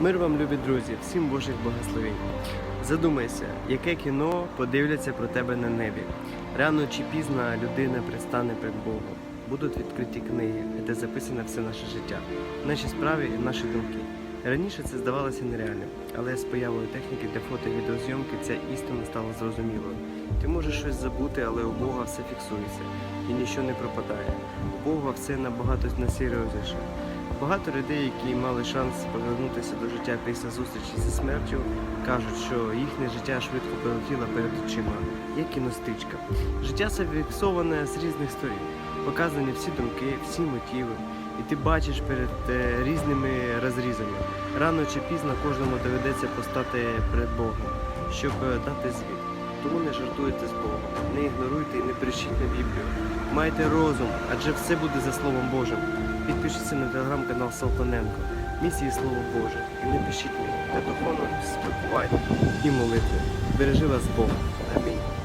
Мир вам, любі друзі, всім Божих благословень. Задумайся, яке кіно подивляться про тебе на небі. Рано чи пізно людина пристане перед Богом. Будуть відкриті книги, де записане все наше життя, наші справи і наші думки. Раніше це здавалося нереальним, але з появою техніки для фото і відеозйомки ця істина стала зрозумілою. Ти можеш щось забути, але у Бога все фіксується і нічого не пропадає. У Бога все набагато насерйозніше. Багато людей, які мали шанс повернутися до життя після зустрічі зі смертю, кажуть, що їхнє життя швидко пролетіло перед очима, як кіностичка. Життя зафіксоване з різних сторін, показані всі думки, всі мотиви, і ти бачиш перед е, різними розрізами. Рано чи пізно кожному доведеться постати перед Богом, щоб е, дати звіт. Тому не жартуйте з Богом, не ігноруйте і не брешіть на Біблію. Майте розум, адже все буде за Словом Божим. Підпишіться на телеграм-канал Салтаненко, місії Слово Боже. І не пишіть мені. Телефону спілкування і молитви. Бережи вас Бог. Амінь.